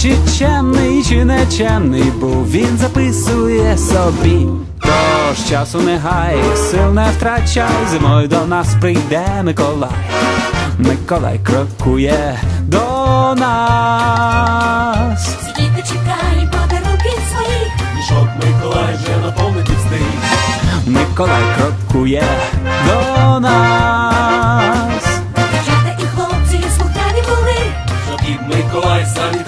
Чи чемний, чи нечемний, бо він записує собі. Тож часу не гай, сил не втрачай, зимою до нас прийде Миколай. Миколай крокує до нас. Сидіти чекай, подарунки своїх. Мішок Миколай вже наповнити встиг. Миколай крокує до нас. Дівчата і хлопці слухняні були. Щоб і Миколай них.